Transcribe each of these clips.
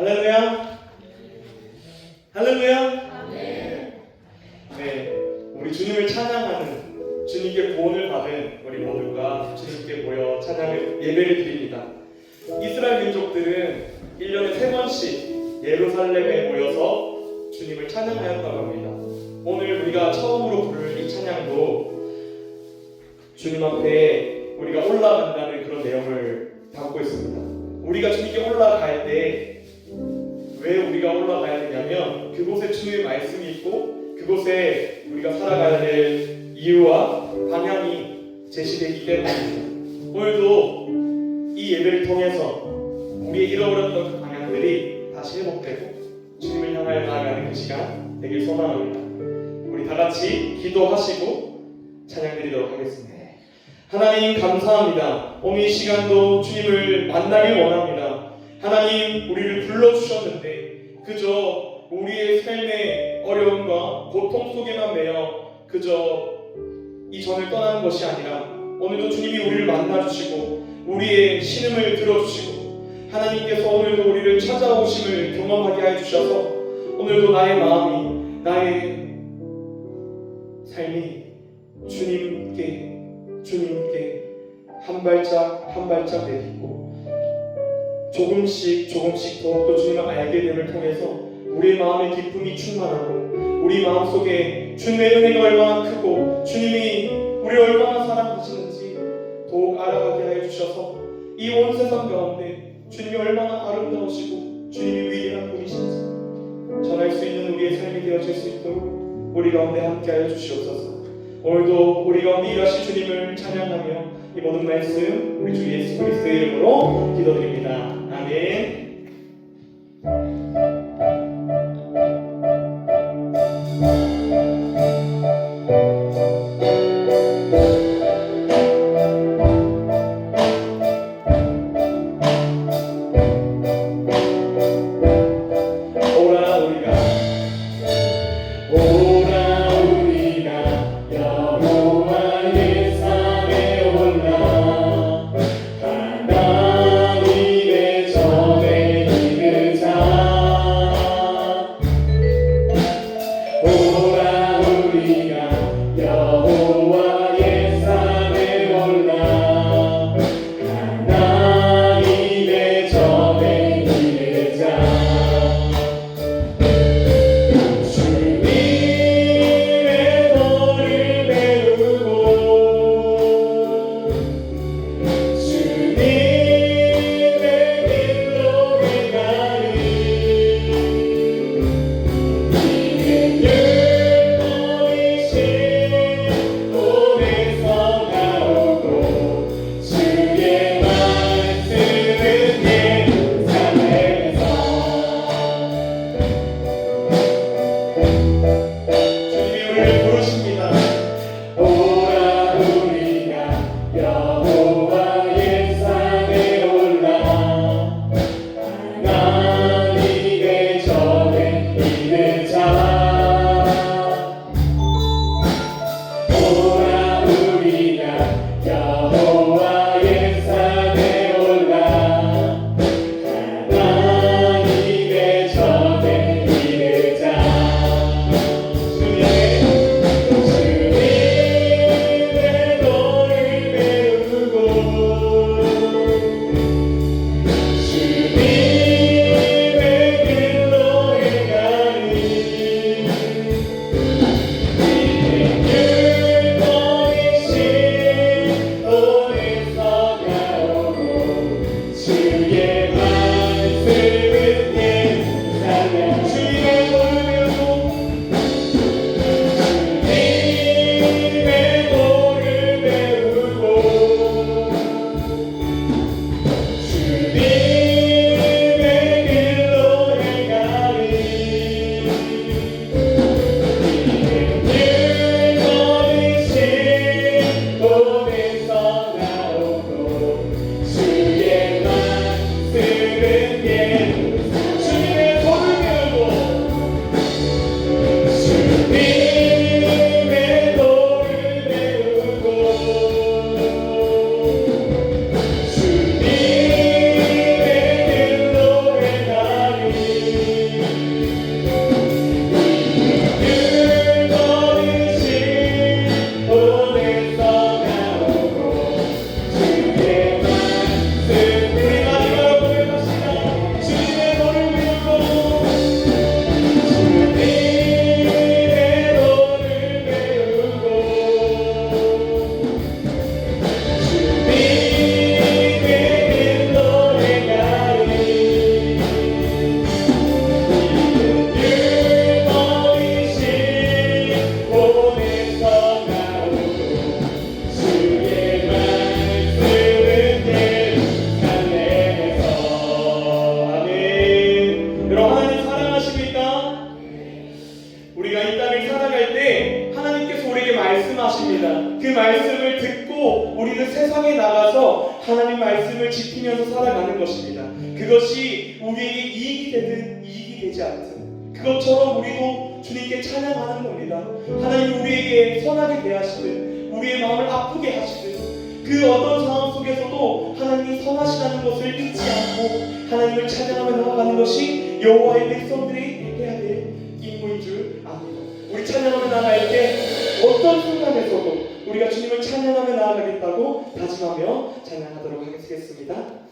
할렐루야. 할렐루야. 네, 우리 주님을 찬양하는 주님께 구원을 받은 우리 모두가 주님께 모여 찬양을 예배를 드립니 그 시간 되길 소망합니다. 우리 다 같이 기도하시고 찬양 드리도록 하겠습니다. 하나님 감사합니다. 오늘 이 시간도 주님을 만나길 원합니다. 하나님 우리를 불러주셨는데 그저 우리의 삶의 어려움과 고통 속에만 매여 그저 이 전을 떠나는 것이 아니라 오늘도 주님이 우리를 만나주시고 우리의 신음을 들어주시고 하나님께서 오늘도 우리를 찾아오심을 경험하게 해 주셔서 오늘도 나의 마음이 나의 삶이 주님께 주님께 한 발짝 한 발짝 내딛고 조금씩 조금씩 더욱더 주님을 알게 됨을 통해서 우리의 마음의 기쁨이 충만하고 우리 마음 속에 주님의 은혜가 얼마나 크고 주님이 우리를 얼마나 사랑하시는지 더욱 알아가게 하여 주셔서 이 온 세상 가운데 주님이 얼마나 아름다우시고 주님이 전할 수 있는 우리의 삶이 되어질 수 있도록 우리 가운데 함께하여 주시옵소서 오늘도 우리 가운데 일하신 주님을 찬양하며 이 모든 말씀 우리 주 예수 그리스도의 이름으로 기도드립니다. 아멘. 우리가 주님을 찬양하며 나아가겠다고 다짐하며 찬양하도록 하겠습니다.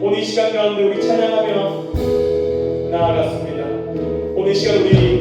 오늘 이 시간 가운데 우리 찬양하며 나아갔습니다. 오늘 이 시간 우리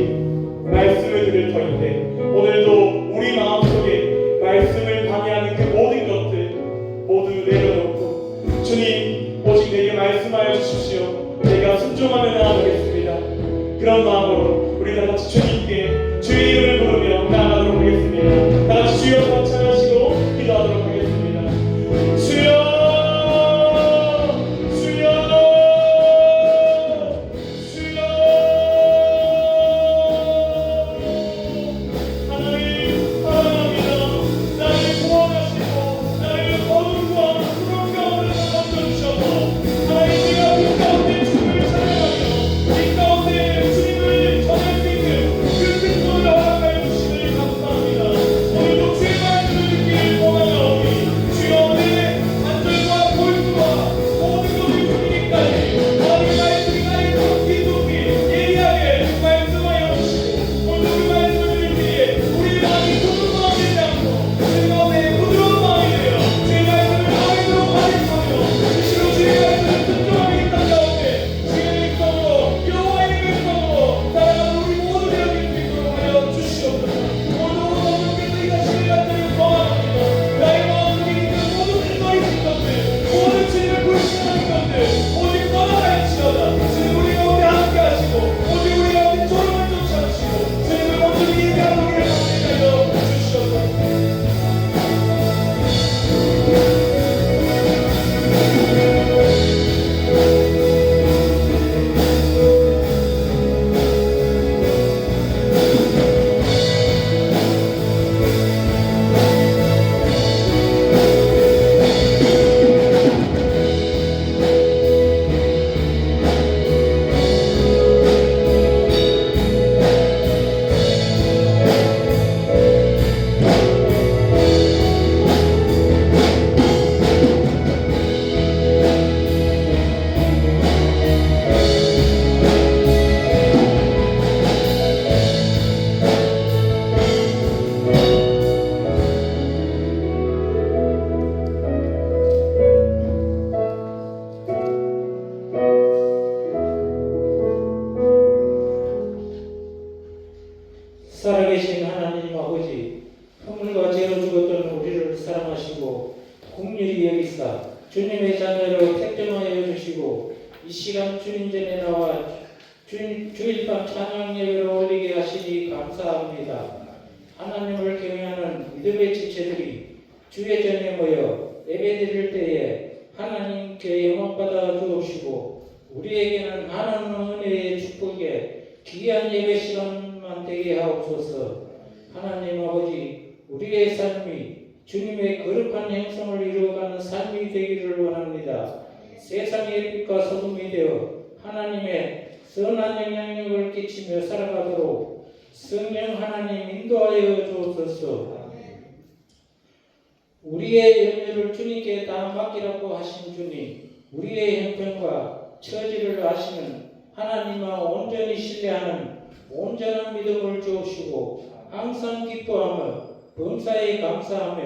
우리의 염려를 주님께 다 맡기라고 하신 주님, 우리의 형편과 처지를 아시는 하나님과 온전히 신뢰하는 온전한 믿음을 주옵시고 항상 기뻐하며 범사에 감사하며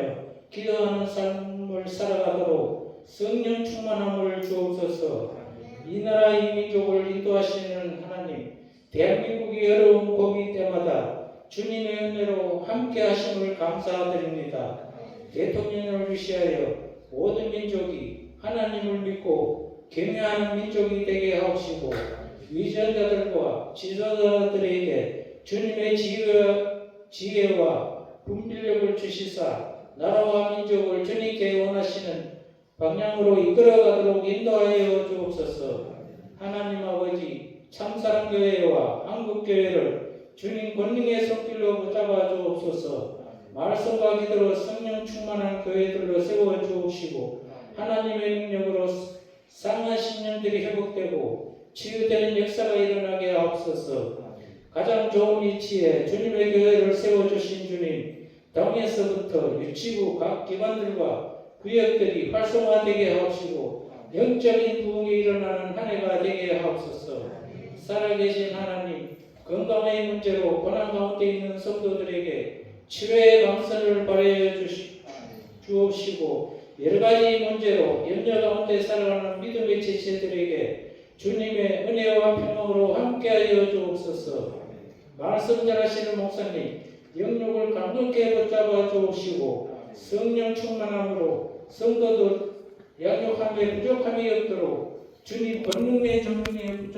기도하는 삶을 살아가도록 성령 충만함을 주옵소서. 이 나라 이 민족을 인도하시는 하나님 대한민국이 어려운 고비 때마다 주님의 은혜로 함께 하심을 감사드립니다 대통령을 위시하여 모든 민족이 하나님을 믿고 경외하는 민족이 되게 하옵시고 위전자들과 지도자들에게 주님의 지혜와, 지혜 와 분별력을 주시사 나라와 민족을 주님께 원하시는 방향으로 이끌어가도록 인도하여 주옵소서. 하나님 아버지 참사랑교회와 한국교회를 주님 권능의 손길로 붙잡아 주옵소서. 말씀과 기도로 성령 충만한 교회들로 세워 주옵시고 하나님의 능력으로 상한 신령들이 회복되고 치유되는 역사가 일어나게 하옵소서. 가장 좋은 위치에 주님의 교회를 세워주신 주님, 당에서부터 유치부 각 기관들과 구역들이 활성화되게 하옵시고 영적인 부흥이 일어나는 한 해가 되게 하옵소서. 살아계신 하나님, 건강의 문제로 고난 가운데 있는 성도들에게 치료의 감사를 발휘해 주시, 주옵시고 여러 가지 문제로 염려 가운데 살아가는 믿음의 지체들에게 주님의 은혜와 평강으로 함께하여 주옵소서. 말씀 잘하시는 목사님 영역을 강력히 붙잡아 주옵시고 성령 충만함으로 성도들 양육함에 부족함이 없도록 주님 권능의 정리에 붙잡아